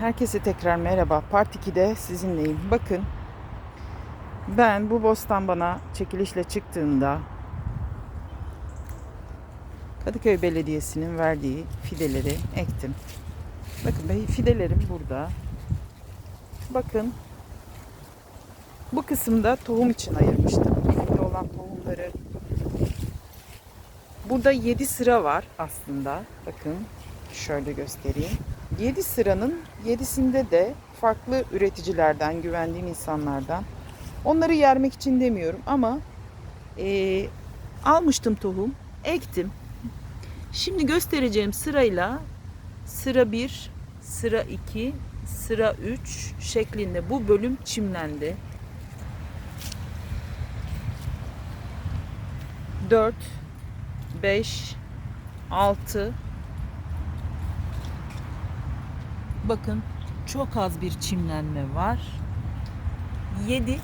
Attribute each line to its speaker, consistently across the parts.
Speaker 1: Herkese tekrar merhaba. Part 2'de sizinleyim. Bakın ben bu bostan bana çekilişle çıktığında Kadıköy Belediyesi'nin verdiği fideleri ektim. Bakın fidelerim burada. Bakın bu kısımda tohum için ayırmıştım. Elimde olan tohumları. Burada 7 sıra var aslında. Bakın şöyle göstereyim. 7 sıranın 7'sinde de farklı üreticilerden, güvendiğim insanlardan. Onları yermek için demiyorum ama eee, almıştım tohum, ektim. Şimdi göstereceğim sırayla sıra 1, sıra 2, sıra 3 şeklinde bu bölüm çimlendi. 4, 5, 6, Bakın çok az bir çimlenme var. 7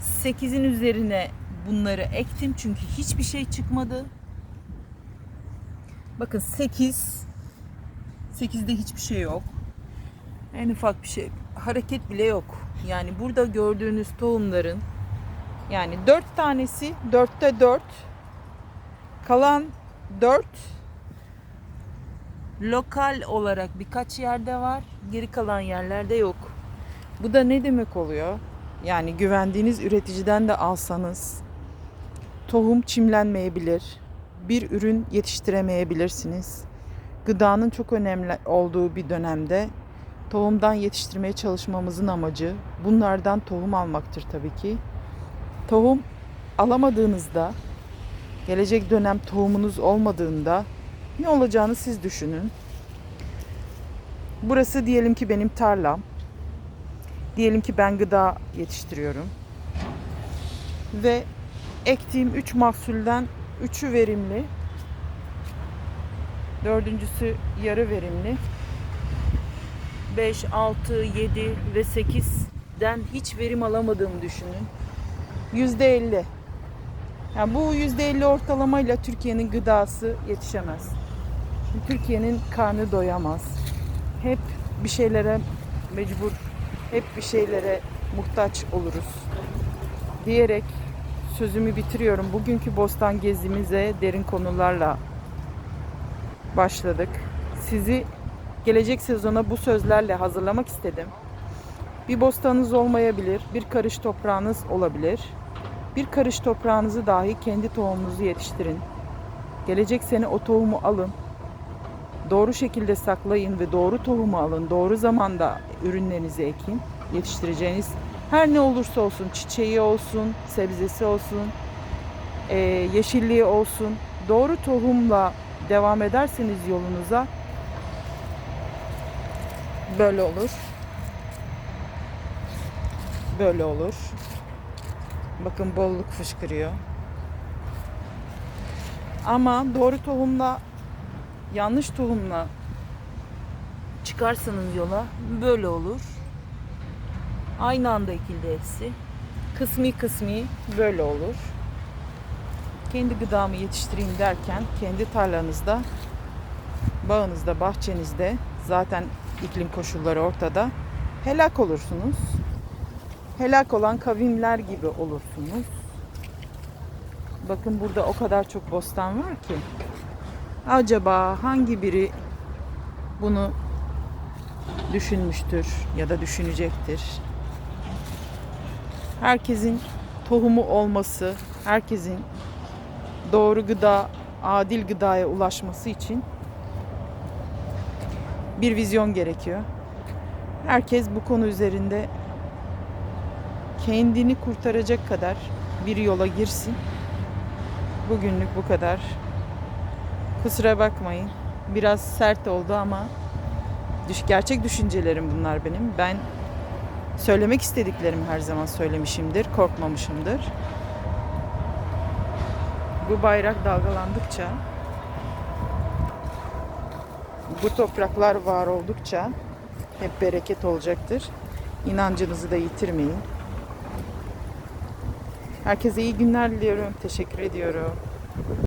Speaker 1: 8'in üzerine bunları ektim çünkü hiçbir şey çıkmadı. Bakın 8 8'de hiçbir şey yok. En ufak bir şey hareket bile yok. Yani burada gördüğünüz tohumların yani 4 tanesi 4'te 4 kalan 4 lokal olarak birkaç yerde var. Geri kalan yerlerde yok. Bu da ne demek oluyor? Yani güvendiğiniz üreticiden de alsanız tohum çimlenmeyebilir. Bir ürün yetiştiremeyebilirsiniz. Gıdanın çok önemli olduğu bir dönemde tohumdan yetiştirmeye çalışmamızın amacı bunlardan tohum almaktır tabii ki. Tohum alamadığınızda gelecek dönem tohumunuz olmadığında ne olacağını siz düşünün. Burası diyelim ki benim tarlam. Diyelim ki ben gıda yetiştiriyorum. Ve ektiğim 3 mahsulden 3'ü verimli. Dördüncüsü yarı verimli. 5, 6, 7 ve 8'den hiç verim alamadığımı düşünün. %50. Yani bu %50 ortalamayla Türkiye'nin gıdası yetişemez. Türkiye'nin karnı doyamaz. Hep bir şeylere mecbur, hep bir şeylere muhtaç oluruz. Diyerek sözümü bitiriyorum. Bugünkü bostan gezimize derin konularla başladık. Sizi gelecek sezona bu sözlerle hazırlamak istedim. Bir bostanınız olmayabilir, bir karış toprağınız olabilir. Bir karış toprağınızı dahi kendi tohumunuzu yetiştirin. Gelecek sene o tohumu alın. Doğru şekilde saklayın ve doğru tohumu alın. Doğru zamanda ürünlerinizi ekin. Yetiştireceğiniz her ne olursa olsun, çiçeği olsun, sebzesi olsun, eee, yeşilliği olsun. Doğru tohumla devam ederseniz yolunuza böyle olur. Böyle olur. Bakın bolluk fışkırıyor. Ama doğru tohumla yanlış tohumla çıkarsanız yola böyle olur. Aynı anda ekildi hepsi. Kısmi kısmi böyle olur. Kendi gıdamı yetiştireyim derken kendi tarlanızda, bağınızda, bahçenizde zaten iklim koşulları ortada. Helak olursunuz helak olan kavimler gibi olursunuz. Bakın burada o kadar çok bostan var ki. Acaba hangi biri bunu düşünmüştür ya da düşünecektir? Herkesin tohumu olması, herkesin doğru gıda, adil gıdaya ulaşması için bir vizyon gerekiyor. Herkes bu konu üzerinde kendini kurtaracak kadar bir yola girsin. Bugünlük bu kadar. Kusura bakmayın. Biraz sert oldu ama gerçek düşüncelerim bunlar benim. Ben söylemek istediklerimi her zaman söylemişimdir, korkmamışımdır. Bu bayrak dalgalandıkça bu topraklar var oldukça hep bereket olacaktır. İnancınızı da yitirmeyin. Herkese iyi günler diliyorum. Teşekkür ediyorum.